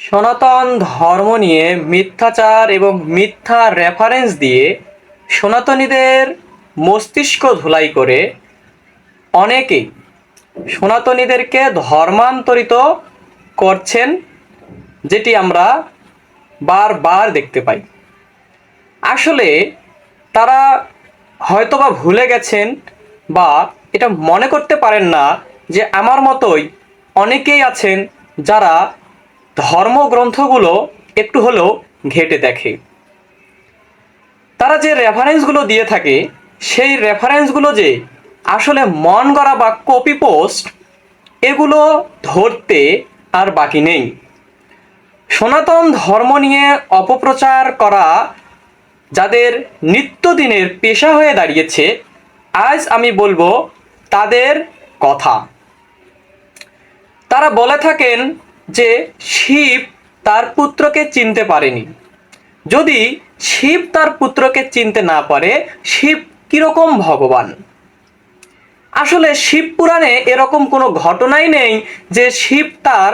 সনাতন ধর্ম নিয়ে মিথ্যাচার এবং মিথ্যা রেফারেন্স দিয়ে সনাতনীদের মস্তিষ্ক ধুলাই করে অনেকেই সনাতনীদেরকে ধর্মান্তরিত করছেন, যেটি আমরা বারবার দেখতে পাই। আসলে তারা হয়তোবা ভুলে গেছেন বা এটা মনে করতে পারেন না যে আমার মতোই অনেকেই আছেন যারা ধর্মগ্রন্থগুলো একটু হলেও ঘেটে দেখে। তারা যে রেফারেন্সগুলো দিয়ে থাকে, সেই রেফারেন্সগুলো যে আসলে মন গড়া বা কপি পোস্ট এগুলো ধরতে আর বাকি নেই। সনাতন ধর্ম নিয়ে অপপ্রচার করা যাদের নিত্যদিনের পেশা হয়ে দাঁড়িয়েছে, আজ আমি বলব তাদের কথা। তারা বলে থাকেন যে শিব তার পুত্রকে চিনতে পারেনি। যদি শিব তার পুত্রকে চিনতে না পারে, শিব কীরকম ভগবান? আসলে শিব পুরাণে এরকম কোনো ঘটনাই নেই যে শিব তার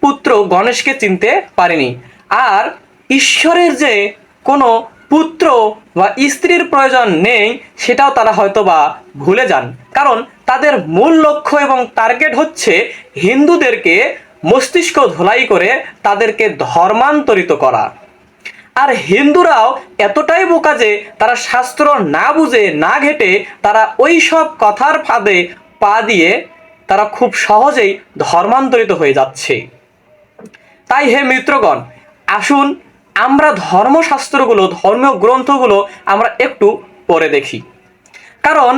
পুত্র গণেশকে চিনতে পারেনি। আর ঈশ্বরের যে কোনো পুত্র বা স্ত্রীর প্রয়োজন নেই, সেটাও তারা হয়তো বা ভুলে যান। কারণ তাদের মূল লক্ষ্য এবং টার্গেট হচ্ছে হিন্দুদেরকে মস্তিষ্ক ধোলাই করে তাদেরকে ধর্মান্তরিত করা। আর হিন্দুরাও এতটাই বোকা যে তারা শাস্ত্র না বুঝে, না ঘেটে তারা ওই সব কথার ফাঁদে পা দিয়ে তারা খুব সহজেই ধর্মান্তরিত হয়ে যাচ্ছে। তাই হে মিত্রগণ, আসুন আমরা ধর্মশাস্ত্রগুলো ধর্মীয় গ্রন্থগুলো আমরা একটু পড়ে দেখি। কারণ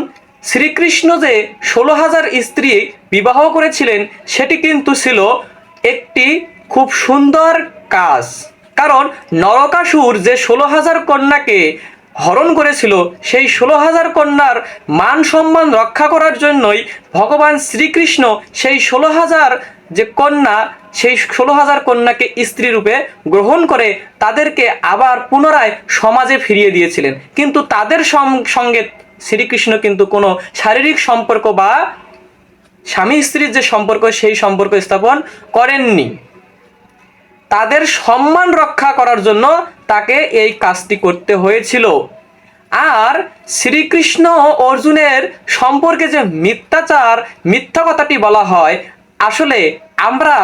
শ্রীকৃষ্ণ যে ষোলো হাজার স্ত্রী বিবাহ করেছিলেন, সেটি কিন্তু ছিল একটি খুব সুন্দর কাজ। কারণ নরকাসুর যে ষোলো হাজার কন্যাকে হরণ করেছিল, সেই ষোলো হাজার কন্যার মান সম্মান রক্ষা করার জন্যই ভগবান শ্রীকৃষ্ণ সেই ষোলো হাজার যে কন্যা, সেই ষোলো হাজার কন্যাকে স্ত্রী রূপে গ্রহণ করে তাদেরকে আবার পুনরায় সমাজে ফিরিয়ে দিয়েছিলেন। কিন্তু তাদের সঙ্গে শ্রীকৃষ্ণ কিন্তু কোনো শারীরিক সম্পর্ক বা স্বামী স্ত্রীর যে সম্পর্ক, সেই সম্পর্ক স্থাপন করেননি। তাদের সম্মান রক্ষা করার জন্য তাকে এই কাজটি করতে হয়েছিল। আর শ্রীকৃষ্ণ অর্জুনের সম্পর্কে যে মিথ্যাচার, মিথ্যা কথাটি বলা হয়, আসলে আমরা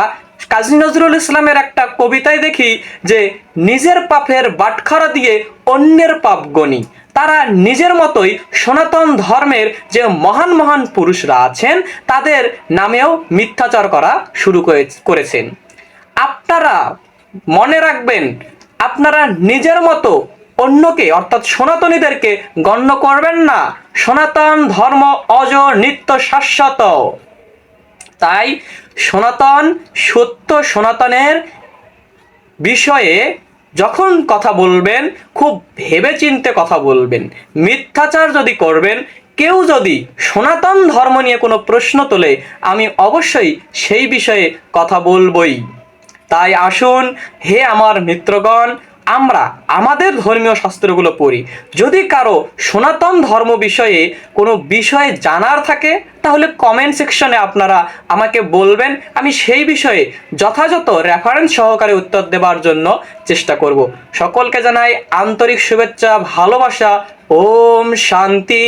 কাজী নজরুল ইসলামের একটা কবিতায় দেখি যে, নিজের পাপের বাটখারা দিয়ে অন্যের পাপ গণি তারা নিজের মতোই সনাতন ধর্মের যে মহান মহান পুরুষরা আছেন, তাদের নামেও মিথ্যাচার করা শুরু করে- করেছেন। আপনারা মনে রাখবেন, আপনারা নিজের মতো অন্যকে, অর্থাৎ সনাতনীদেরকে গণ্য করবেন না। সনাতন ধর্ম অজ নিত্য শাশ্বত। তাই সনাতন, সত্য সনাতনের বিষয়ে যখন কথা বলবেন, খুব ভেবেচিন্তে কথা বলবেন। মিথ্যাচার যদি করবেন, কেউ যদি সনাতন ধর্ম নিয়ে কোনো প্রশ্ন তোলে, আমি অবশ্যই সেই বিষয়ে কথা বলবই। তাই আসুন, হে আমার মিত্রগণ আমরা আমাদের ধর্মীয় শাস্ত্রগুলো পড়ি। যদি কারও সনাতন ধর্ম বিষয়ে কোনো বিষয়ে জানার থাকে, তাহলে কমেন্ট সেকশনে আপনারা আমাকে বলবেন। আমি সেই বিষয়ে যথাযথ রেফারেন্স সহকারে উত্তর দেওয়ার জন্য চেষ্টা করব। সকলকে জানাই আন্তরিক শুভেচ্ছা, ভালোবাসা, ওম শান্তি।